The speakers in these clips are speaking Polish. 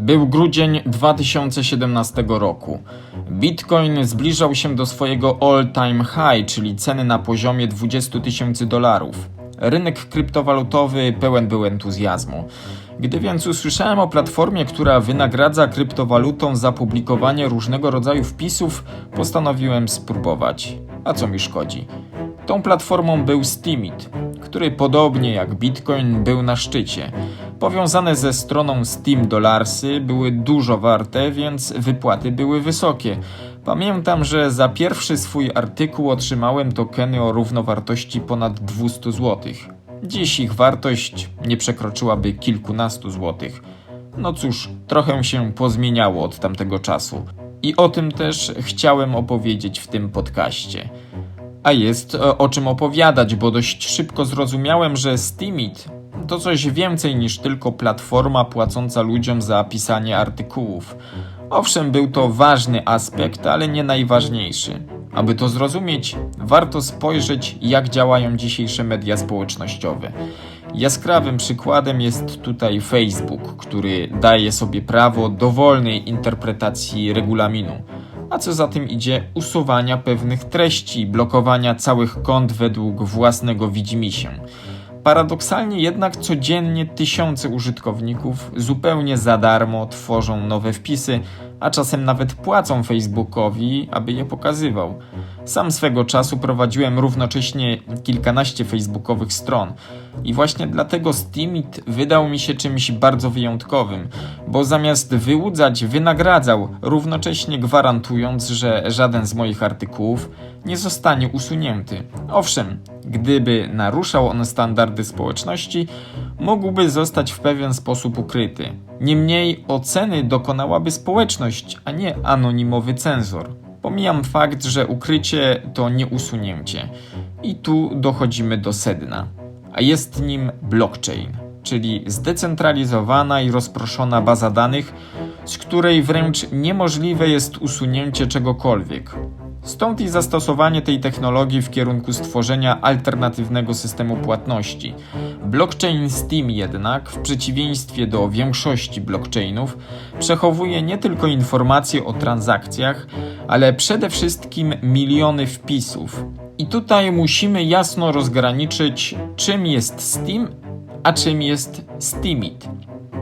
Był grudzień 2017 roku. Bitcoin zbliżał się do swojego all-time high, czyli ceny na poziomie 20 tysięcy dolarów. Rynek kryptowalutowy pełen był entuzjazmu. Gdy więc usłyszałem o platformie, która wynagradza kryptowalutą za publikowanie różnego rodzaju wpisów, postanowiłem spróbować. A co mi szkodzi? Tą platformą był Steemit, który podobnie jak Bitcoin był na szczycie. Powiązane ze stroną Steam Dollarsy były dużo warte, więc wypłaty były wysokie. Pamiętam, że za pierwszy swój artykuł otrzymałem tokeny o równowartości ponad 200 zł. Dziś ich wartość nie przekroczyłaby kilkunastu złotych. No cóż, trochę się pozmieniało od tamtego czasu. I o tym też chciałem opowiedzieć w tym podcaście. A jest o, o czym opowiadać, bo dość szybko zrozumiałem, że Steemit to coś więcej niż tylko platforma płacąca ludziom za pisanie artykułów. Owszem, był to ważny aspekt, ale nie najważniejszy. Aby to zrozumieć, warto spojrzeć, jak działają dzisiejsze media społecznościowe. Jaskrawym przykładem jest tutaj Facebook, który daje sobie prawo dowolnej interpretacji regulaminu a co za tym idzie usuwania pewnych treści, blokowania całych kont według własnego widzimisię. Paradoksalnie jednak codziennie tysiące użytkowników zupełnie za darmo tworzą nowe wpisy, a czasem nawet płacą Facebookowi, aby je pokazywał. Sam swego czasu prowadziłem równocześnie kilkanaście facebookowych stron i właśnie dlatego Steemit wydał mi się czymś bardzo wyjątkowym, bo zamiast wyłudzać wynagradzał, równocześnie gwarantując, że żaden z moich artykułów nie zostanie usunięty. Owszem, gdyby naruszał on standardy społeczności, mógłby zostać w pewien sposób ukryty. Niemniej oceny dokonałaby społeczność, a nie anonimowy cenzor. Pomijam fakt, że ukrycie to nie usunięcie. I tu dochodzimy do sedna. A jest nim blockchain, czyli zdecentralizowana i rozproszona baza danych, z której wręcz niemożliwe jest usunięcie czegokolwiek. Stąd i zastosowanie tej technologii w kierunku stworzenia alternatywnego systemu płatności. Blockchain Steam jednak, w przeciwieństwie do większości blockchainów, przechowuje nie tylko informacje o transakcjach, ale przede wszystkim miliony wpisów. I tutaj musimy jasno rozgraniczyć, czym jest Steam, a czym jest Steemit.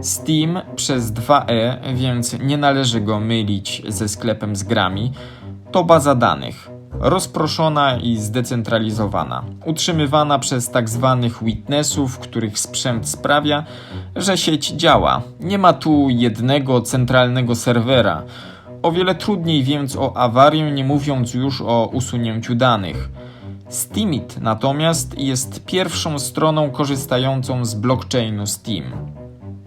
Steam przez 2e, więc nie należy go mylić ze sklepem z grami to baza danych, rozproszona i zdecentralizowana, utrzymywana przez. Tak witnessów, których sprzęt sprawia, że sieć działa. Nie ma tu jednego centralnego serwera. O wiele trudniej więc o awarię, nie mówiąc już o usunięciu danych. Steemit natomiast jest pierwszą stroną korzystającą z blockchainu Steam.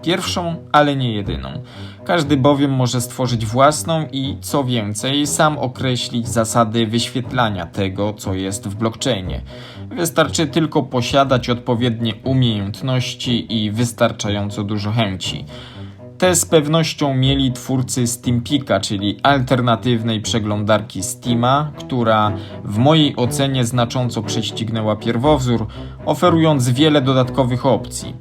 Pierwszą, ale nie jedyną. Każdy bowiem może stworzyć własną i, co więcej, sam określić zasady wyświetlania tego, co jest w blockchainie. Wystarczy tylko posiadać odpowiednie umiejętności i wystarczająco dużo chęci. Te z pewnością mieli twórcy Steampika, czyli alternatywnej przeglądarki Steama, która w mojej ocenie znacząco prześcignęła pierwowzór, oferując wiele dodatkowych opcji.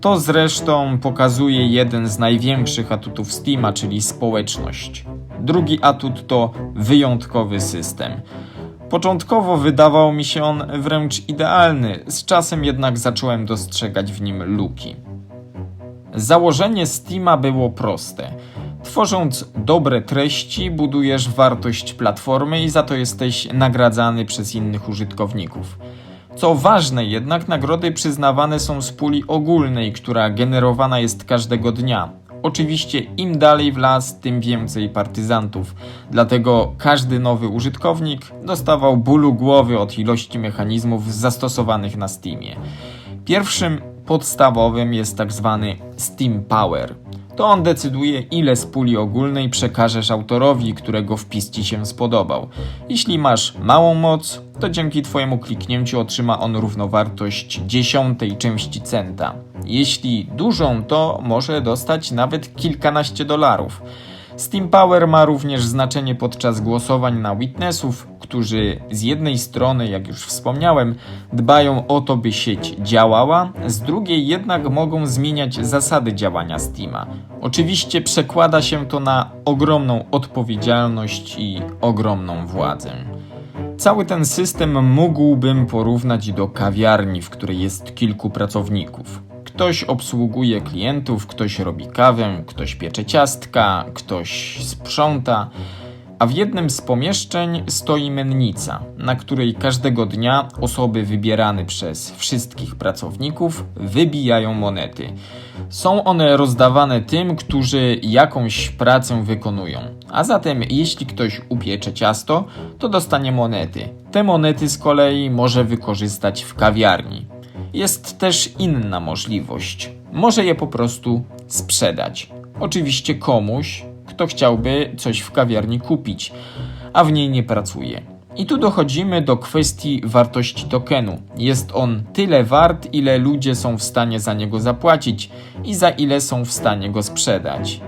To zresztą pokazuje jeden z największych atutów Steama, czyli społeczność. Drugi atut to wyjątkowy system. Początkowo wydawał mi się on wręcz idealny, z czasem jednak zacząłem dostrzegać w nim luki. Założenie Steama było proste. Tworząc dobre treści, budujesz wartość platformy i za to jesteś nagradzany przez innych użytkowników. Co ważne jednak, nagrody przyznawane są z puli ogólnej, która generowana jest każdego dnia. Oczywiście im dalej w las, tym więcej partyzantów. Dlatego każdy nowy użytkownik dostawał bólu głowy od ilości mechanizmów zastosowanych na Steamie. Pierwszym podstawowym jest tak zwany Steam Power – to on decyduje, ile z puli ogólnej przekażesz autorowi, którego wpis ci się spodobał. Jeśli masz małą moc, to dzięki Twojemu kliknięciu otrzyma on równowartość dziesiątej części centa. Jeśli dużą, to może dostać nawet kilkanaście dolarów. Steam Power ma również znaczenie podczas głosowań na witnessów, którzy z jednej strony, jak już wspomniałem, dbają o to, by sieć działała, z drugiej jednak mogą zmieniać zasady działania Steama. Oczywiście przekłada się to na ogromną odpowiedzialność i ogromną władzę. Cały ten system mógłbym porównać do kawiarni, w której jest kilku pracowników. Ktoś obsługuje klientów, ktoś robi kawę, ktoś piecze ciastka, ktoś sprząta, a w jednym z pomieszczeń stoi mennica, na której każdego dnia osoby wybierane przez wszystkich pracowników wybijają monety. Są one rozdawane tym, którzy jakąś pracę wykonują. A zatem, jeśli ktoś upiecze ciasto, to dostanie monety. Te monety z kolei może wykorzystać w kawiarni. Jest też inna możliwość. Może je po prostu sprzedać. Oczywiście komuś, kto chciałby coś w kawiarni kupić, a w niej nie pracuje. I tu dochodzimy do kwestii wartości tokenu. Jest on tyle wart, ile ludzie są w stanie za niego zapłacić i za ile są w stanie go sprzedać.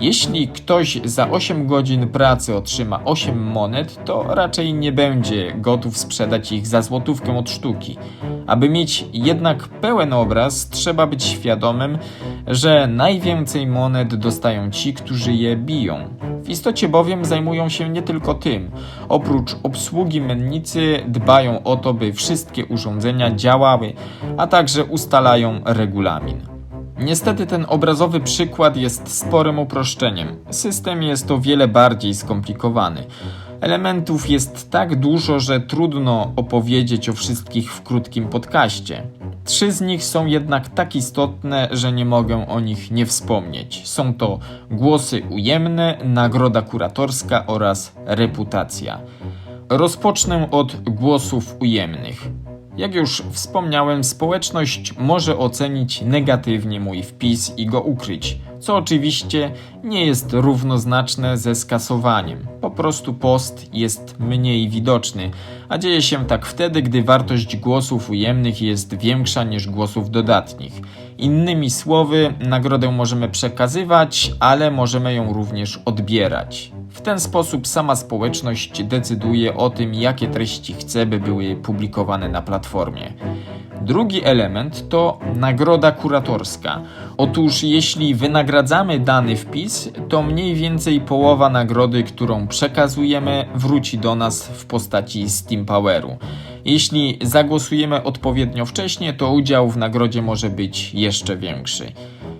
Jeśli ktoś za 8 godzin pracy otrzyma 8 monet, to raczej nie będzie gotów sprzedać ich za złotówkę od sztuki. Aby mieć jednak pełen obraz, trzeba być świadomym, że najwięcej monet dostają ci, którzy je biją. W istocie bowiem zajmują się nie tylko tym. Oprócz obsługi mennicy dbają o to, by wszystkie urządzenia działały, a także ustalają regulamin. Niestety ten obrazowy przykład jest sporym uproszczeniem. System jest o wiele bardziej skomplikowany. Elementów jest tak dużo, że trudno opowiedzieć o wszystkich w krótkim podcaście. Trzy z nich są jednak tak istotne, że nie mogę o nich nie wspomnieć. Są to głosy ujemne, nagroda kuratorska oraz reputacja. Rozpocznę od głosów ujemnych. Jak już wspomniałem, społeczność może ocenić negatywnie mój wpis i go ukryć, co oczywiście nie jest równoznaczne ze skasowaniem. Po prostu post jest mniej widoczny, a dzieje się tak wtedy, gdy wartość głosów ujemnych jest większa niż głosów dodatnich. Innymi słowy, nagrodę możemy przekazywać, ale możemy ją również odbierać. W ten sposób sama społeczność decyduje o tym, jakie treści chce, by były publikowane na platformie. Drugi element to nagroda kuratorska. Otóż jeśli wynagradzamy dany wpis, to mniej więcej połowa nagrody, którą przekazujemy, wróci do nas w postaci Steam Poweru. Jeśli zagłosujemy odpowiednio wcześnie, to udział w nagrodzie może być jeszcze większy.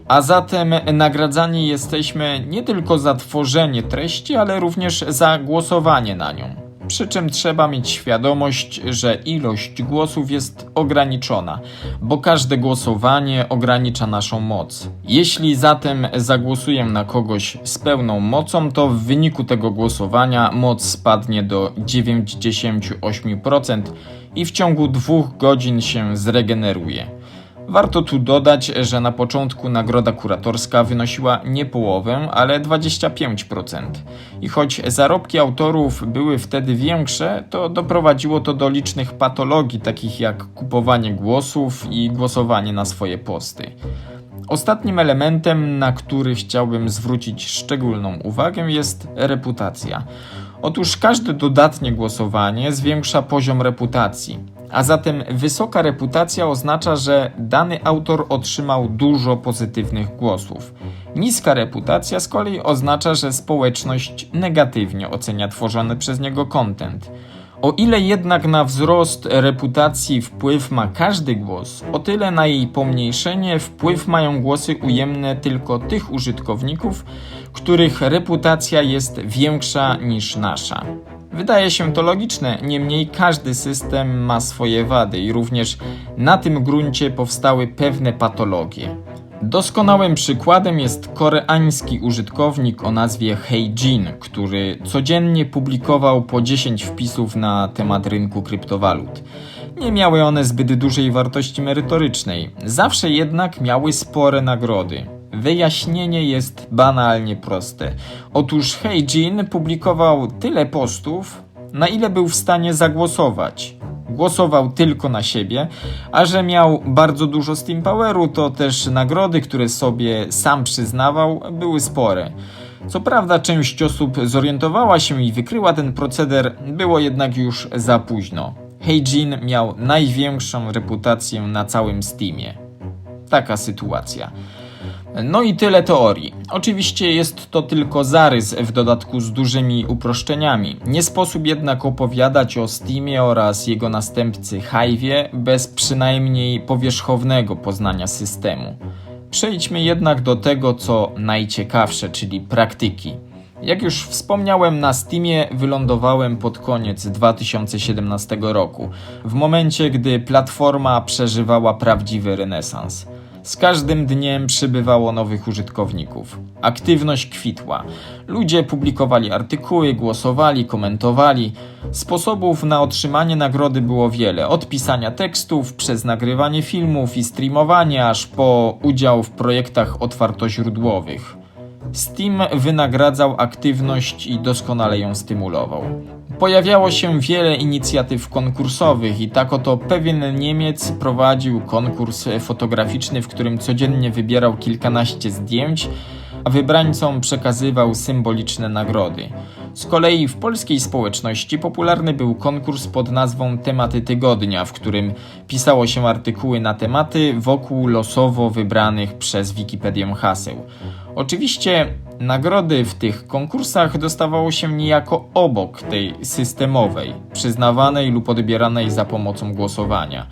A zatem nagradzani jesteśmy nie tylko za tworzenie treści, ale również za głosowanie na nią. Przy czym trzeba mieć świadomość, że ilość głosów jest ograniczona, bo każde głosowanie ogranicza naszą moc. Jeśli zatem zagłosuję na kogoś z pełną mocą, to w wyniku tego głosowania moc spadnie do 98% i w ciągu dwóch godzin się zregeneruje. Warto tu dodać, że na początku nagroda kuratorska wynosiła nie połowę, ale 25%. I choć zarobki autorów były wtedy większe, to doprowadziło to do licznych patologii, takich jak kupowanie głosów i głosowanie na swoje posty. Ostatnim elementem, na który chciałbym zwrócić szczególną uwagę, jest reputacja. Otóż każde dodatnie głosowanie zwiększa poziom reputacji. A zatem wysoka reputacja oznacza, że dany autor otrzymał dużo pozytywnych głosów. Niska reputacja z kolei oznacza, że społeczność negatywnie ocenia tworzony przez niego content. O ile jednak na wzrost reputacji wpływ ma każdy głos, o tyle na jej pomniejszenie wpływ mają głosy ujemne tylko tych użytkowników, których reputacja jest większa niż nasza. Wydaje się to logiczne, niemniej każdy system ma swoje wady i również na tym gruncie powstały pewne patologie. Doskonałym przykładem jest koreański użytkownik o nazwie Heijin, który codziennie publikował po 10 wpisów na temat rynku kryptowalut. Nie miały one zbyt dużej wartości merytorycznej, zawsze jednak miały spore nagrody. Wyjaśnienie jest banalnie proste. Otóż Heijin publikował tyle postów, na ile był w stanie zagłosować. Głosował tylko na siebie, a że miał bardzo dużo Steam Poweru, to też nagrody, które sobie sam przyznawał, były spore. Co prawda część osób zorientowała się i wykryła ten proceder, było jednak już za późno. Heijin miał największą reputację na całym Steamie. Taka sytuacja. No i tyle teorii. Oczywiście jest to tylko zarys w dodatku z dużymi uproszczeniami. Nie sposób jednak opowiadać o Steamie oraz jego następcy Hive'ie bez przynajmniej powierzchownego poznania systemu. Przejdźmy jednak do tego, co najciekawsze, czyli praktyki. Jak już wspomniałem, na Steamie wylądowałem pod koniec 2017 roku, w momencie gdy platforma przeżywała prawdziwy renesans. Z każdym dniem przybywało nowych użytkowników. Aktywność kwitła. Ludzie publikowali artykuły, głosowali, komentowali. Sposobów na otrzymanie nagrody było wiele: od pisania tekstów, przez nagrywanie filmów i streamowanie, aż po udział w projektach otwartoźródłowych. Steam wynagradzał aktywność i doskonale ją stymulował. Pojawiało się wiele inicjatyw konkursowych i tak oto pewien Niemiec prowadził konkurs fotograficzny, w którym codziennie wybierał kilkanaście zdjęć, a wybrańcom przekazywał symboliczne nagrody. Z kolei w polskiej społeczności popularny był konkurs pod nazwą Tematy Tygodnia, w którym pisało się artykuły na tematy wokół losowo wybranych przez Wikipedię haseł. Oczywiście nagrody w tych konkursach dostawało się niejako obok tej systemowej, przyznawanej lub odbieranej za pomocą głosowania.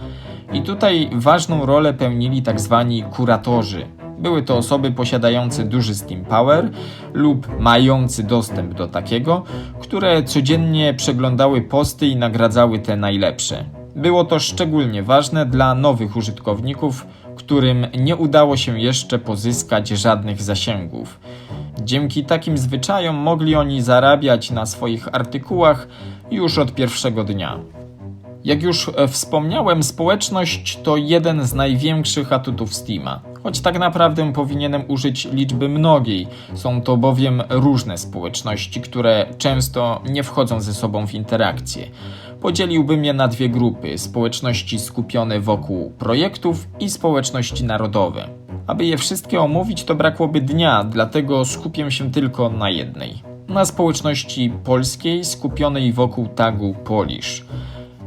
I tutaj ważną rolę pełnili tak zwani kuratorzy. Były to osoby posiadające duży Steam Power lub mający dostęp do takiego, które codziennie przeglądały posty i nagradzały te najlepsze. Było to szczególnie ważne dla nowych użytkowników, którym nie udało się jeszcze pozyskać żadnych zasięgów. Dzięki takim zwyczajom mogli oni zarabiać na swoich artykułach już od pierwszego dnia. Jak już e, wspomniałem, społeczność to jeden z największych atutów Steama. Choć tak naprawdę powinienem użyć liczby mnogiej. Są to bowiem różne społeczności, które często nie wchodzą ze sobą w interakcję. Podzieliłbym je na dwie grupy: społeczności skupione wokół projektów i społeczności narodowe. Aby je wszystkie omówić, to brakłoby dnia, dlatego skupię się tylko na jednej. Na społeczności polskiej skupionej wokół tagu Polish.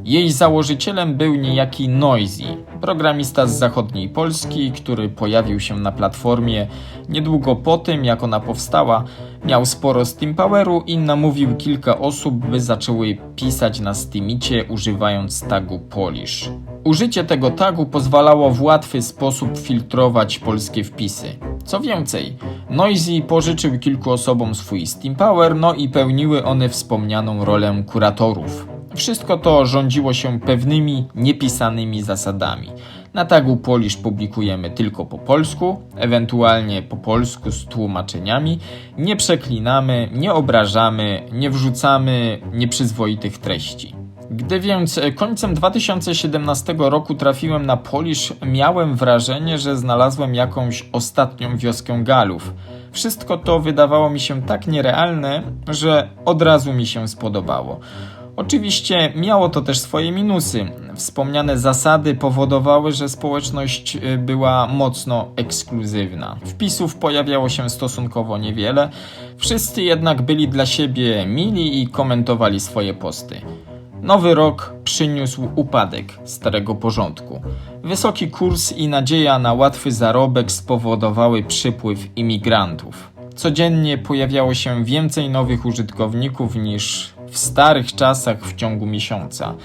Jej założycielem był niejaki Noisy, programista z zachodniej Polski, który pojawił się na platformie niedługo po tym, jak ona powstała. Miał sporo Steam Poweru i namówił kilka osób, by zaczęły pisać na Steamicie używając tagu Polish. Użycie tego tagu pozwalało w łatwy sposób filtrować polskie wpisy. Co więcej, Noisy pożyczył kilku osobom swój Steam Power, no i pełniły one wspomnianą rolę kuratorów. Wszystko to rządziło się pewnymi, niepisanymi zasadami. Na tagu Polish publikujemy tylko po polsku, ewentualnie po polsku z tłumaczeniami. Nie przeklinamy, nie obrażamy, nie wrzucamy nieprzyzwoitych treści. Gdy więc końcem 2017 roku trafiłem na Polish, miałem wrażenie, że znalazłem jakąś ostatnią wioskę Galów. Wszystko to wydawało mi się tak nierealne, że od razu mi się spodobało. Oczywiście miało to też swoje minusy. Wspomniane zasady powodowały, że społeczność y, była mocno ekskluzywna. Wpisów pojawiało się stosunkowo niewiele, wszyscy jednak byli dla siebie mili i komentowali swoje posty. Nowy rok przyniósł upadek starego porządku. Wysoki kurs i nadzieja na łatwy zarobek spowodowały przypływ imigrantów. Codziennie pojawiało się więcej nowych użytkowników niż w starych czasach w ciągu miesiąca.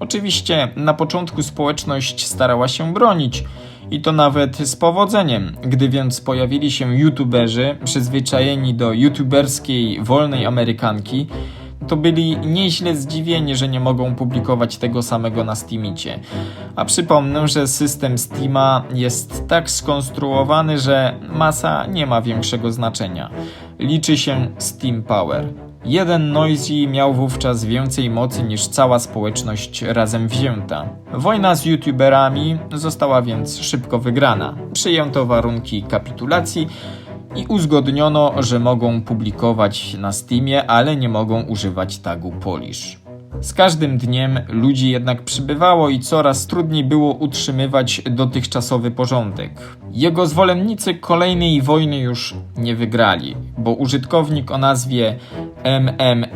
Oczywiście na początku społeczność starała się bronić i to nawet z powodzeniem. Gdy więc pojawili się youtuberzy przyzwyczajeni do youtuberskiej wolnej amerykanki, to byli nieźle zdziwieni, że nie mogą publikować tego samego na Steamicie. A przypomnę, że system Steama jest tak skonstruowany, że masa nie ma większego znaczenia. Liczy się Steam Power. Jeden Noisy miał wówczas więcej mocy niż cała społeczność razem wzięta. Wojna z youtuberami została więc szybko wygrana. Przyjęto warunki kapitulacji i uzgodniono, że mogą publikować na Steamie, ale nie mogą używać tagu Polish. Z każdym dniem ludzi jednak przybywało i coraz trudniej było utrzymywać dotychczasowy porządek. Jego zwolennicy kolejnej wojny już nie wygrali, bo użytkownik o nazwie MMMMKKKK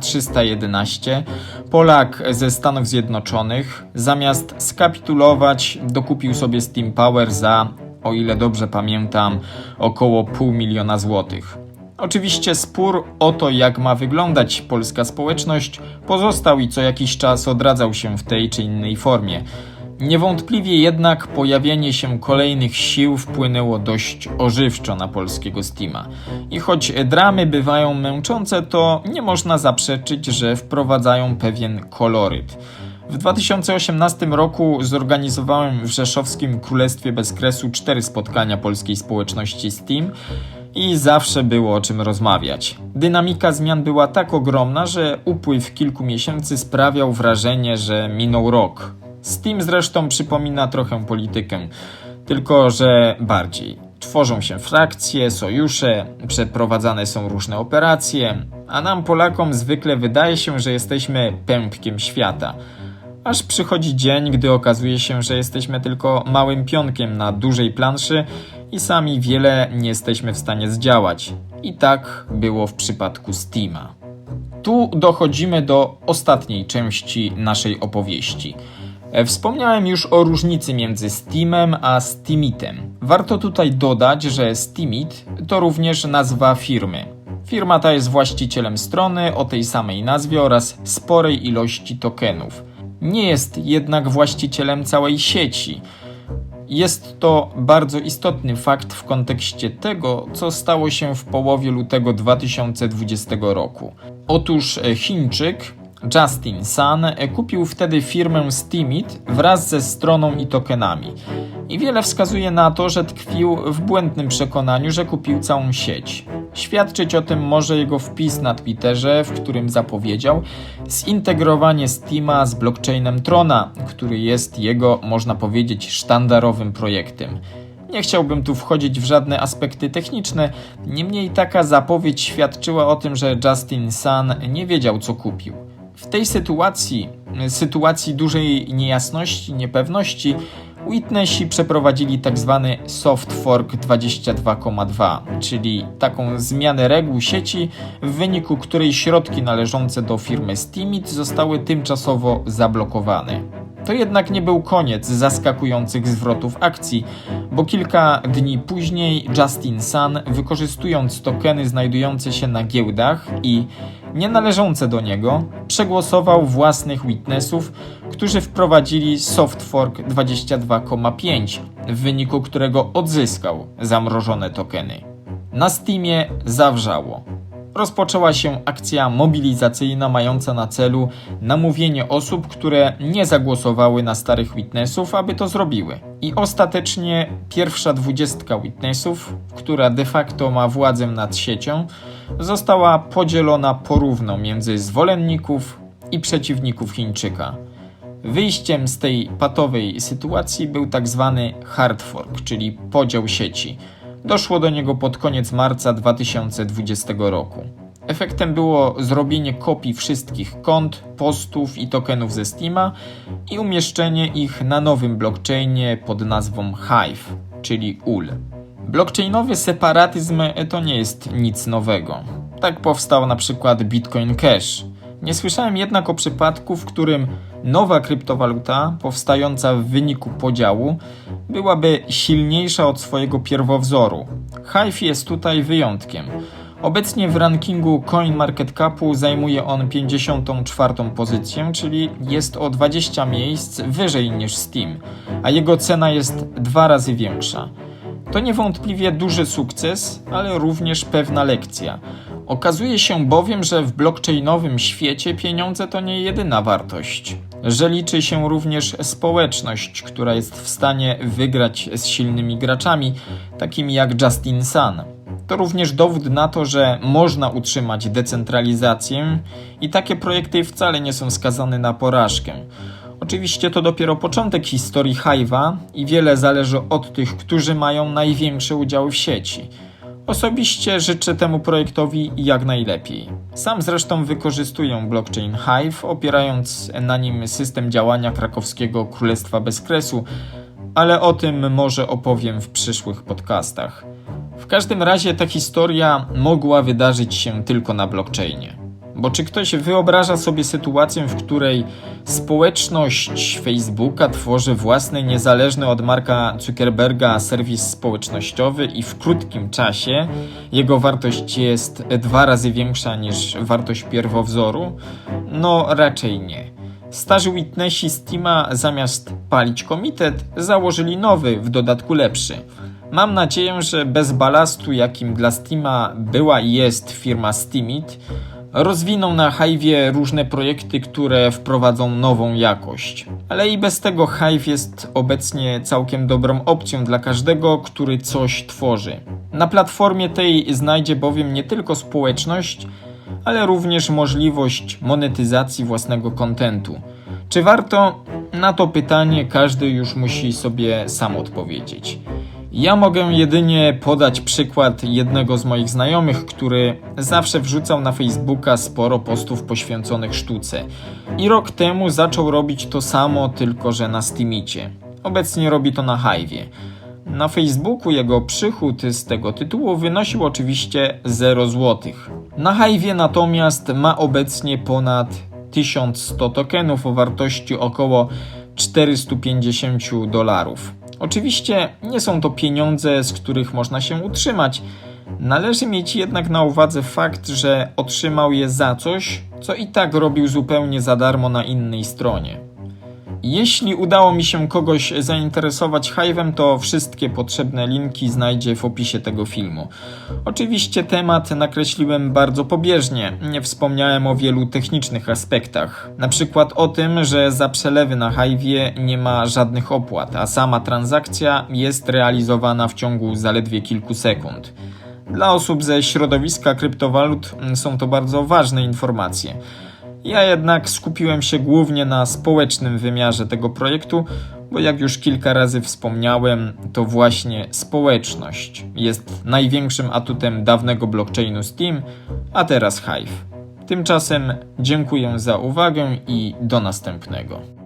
311, Polak ze Stanów Zjednoczonych, zamiast skapitulować, dokupił sobie Steam Power za, o ile dobrze pamiętam, około pół miliona złotych. Oczywiście spór o to, jak ma wyglądać polska społeczność, pozostał i co jakiś czas odradzał się w tej czy innej formie. Niewątpliwie jednak pojawienie się kolejnych sił wpłynęło dość ożywczo na polskiego Steama. I choć dramy bywają męczące, to nie można zaprzeczyć, że wprowadzają pewien koloryt. W 2018 roku zorganizowałem w Rzeszowskim Królestwie Bezkresu cztery spotkania polskiej społeczności Steam i zawsze było o czym rozmawiać. Dynamika zmian była tak ogromna, że upływ kilku miesięcy sprawiał wrażenie, że minął rok. Steam zresztą przypomina trochę politykę, tylko że bardziej. Tworzą się frakcje, sojusze, przeprowadzane są różne operacje, a nam Polakom zwykle wydaje się, że jesteśmy pępkiem świata. Aż przychodzi dzień, gdy okazuje się, że jesteśmy tylko małym pionkiem na dużej planszy i sami wiele nie jesteśmy w stanie zdziałać. I tak było w przypadku Steama. Tu dochodzimy do ostatniej części naszej opowieści. E, Wspomniałem już o różnicy między Steamem a Steamitem. Warto tutaj dodać, że Steamit to również nazwa firmy. Firma ta jest właścicielem strony o tej samej nazwie oraz sporej ilości tokenów. Nie jest jednak właścicielem całej sieci. Jest to bardzo istotny fakt w kontekście tego, co stało się w połowie lutego 2020 roku. Otóż e, Chińczyk Justin Sun e, kupił wtedy firmę Steemit wraz ze stroną i tokenami. I wiele wskazuje na to, że tkwił w błędnym przekonaniu, że kupił całą sieć. Świadczyć o tym może jego wpis na Twitterze, w którym zapowiedział zintegrowanie Steama z blockchainem Trona, który jest jego, można powiedzieć, sztandarowym projektem. Nie chciałbym tu wchodzić w żadne aspekty techniczne, niemniej taka zapowiedź świadczyła o tym, że Justin Sun nie wiedział, co kupił. W tej sytuacji, sytuacji dużej niejasności, niepewności, Witnesi przeprowadzili tzw. soft fork 22,2, czyli taką zmianę reguł sieci, w wyniku której środki należące do firmy Steemit zostały tymczasowo zablokowane. To jednak nie był koniec zaskakujących zwrotów akcji, bo kilka dni później Justin Sun, wykorzystując tokeny znajdujące się na giełdach i nie należące do niego, przegłosował własnych witnessów, którzy wprowadzili soft fork 22,5, w wyniku którego odzyskał zamrożone tokeny. Na Steamie zawrzało. Rozpoczęła się akcja mobilizacyjna mająca na celu namówienie osób, które nie zagłosowały na starych witnessów, aby to zrobiły. I ostatecznie pierwsza dwudziestka witnessów, która de facto ma władzę nad siecią, została podzielona porówno między zwolenników i przeciwników Chińczyka. Wyjściem z tej patowej sytuacji był tak zwany hard fork, czyli podział sieci. Doszło do niego pod koniec marca 2020 roku. Efektem było zrobienie kopii wszystkich kont, postów i tokenów ze Steama i umieszczenie ich na nowym blockchainie pod nazwą Hive, czyli UL. Blockchainowy separatyzm to nie jest nic nowego. Tak powstał na przykład Bitcoin Cash. Nie słyszałem jednak o przypadku, w którym nowa kryptowaluta powstająca w wyniku podziału byłaby silniejsza od swojego pierwowzoru. Hive jest tutaj wyjątkiem. Obecnie w rankingu CoinMarketCapu zajmuje on 54 pozycję, czyli jest o 20 miejsc wyżej niż Steam, a jego cena jest dwa razy większa. To niewątpliwie duży sukces, ale również pewna lekcja. Okazuje się bowiem, że w blockchainowym świecie pieniądze to nie jedyna wartość. Że liczy się również społeczność, która jest w stanie wygrać z silnymi graczami, takimi jak Justin Sun. To również dowód na to, że można utrzymać decentralizację i takie projekty wcale nie są skazane na porażkę. Oczywiście to dopiero początek historii Hive'a i wiele zależy od tych, którzy mają największe udziały w sieci. Osobiście życzę temu projektowi jak najlepiej. Sam zresztą wykorzystuję blockchain Hive, opierając na nim system działania krakowskiego Królestwa Bez Kresu, ale o tym może opowiem w przyszłych podcastach. W każdym razie ta historia mogła wydarzyć się tylko na blockchainie. Bo czy ktoś wyobraża sobie sytuację, w której społeczność Facebooka tworzy własny, niezależny od Marka Zuckerberga serwis społecznościowy i w krótkim czasie jego wartość jest dwa razy większa niż wartość pierwowzoru? No raczej nie. Starzy witnessi Steama zamiast palić komitet założyli nowy, w dodatku lepszy. Mam nadzieję, że bez balastu, jakim dla Steama była i jest firma Steamit, rozwiną na Hive'ie różne projekty, które wprowadzą nową jakość. Ale i bez tego Hive jest obecnie całkiem dobrą opcją dla każdego, który coś tworzy. Na platformie tej znajdzie bowiem nie tylko społeczność, ale również możliwość monetyzacji własnego kontentu. Czy warto? Na to pytanie każdy już musi sobie sam odpowiedzieć. Ja mogę jedynie podać przykład jednego z moich znajomych, który zawsze wrzucał na Facebooka sporo postów poświęconych sztuce. I rok temu zaczął robić to samo, tylko że na Steamicie. Obecnie robi to na Hive'ie. Na Facebooku jego przychód z tego tytułu wynosił oczywiście 0 zł. Na Hive'ie natomiast ma obecnie ponad 1100 tokenów o wartości około 450 dolarów. Oczywiście nie są to pieniądze, z których można się utrzymać. Należy mieć jednak na uwadze fakt, że otrzymał je za coś, co i tak robił zupełnie za darmo na innej stronie. Jeśli udało mi się kogoś zainteresować Hive'em, to wszystkie potrzebne linki znajdzie w opisie tego filmu. Oczywiście temat nakreśliłem bardzo pobieżnie, nie wspomniałem o wielu technicznych aspektach. Na przykład o tym, że za przelewy na Hive'ie nie ma żadnych opłat, a sama transakcja jest realizowana w ciągu zaledwie kilku sekund. Dla osób ze środowiska kryptowalut są to bardzo ważne informacje. Ja jednak skupiłem się głównie na społecznym wymiarze tego projektu, bo jak już kilka razy wspomniałem, to właśnie społeczność jest największym atutem dawnego blockchainu Steam, a teraz Hive. Tymczasem dziękuję za uwagę i do następnego.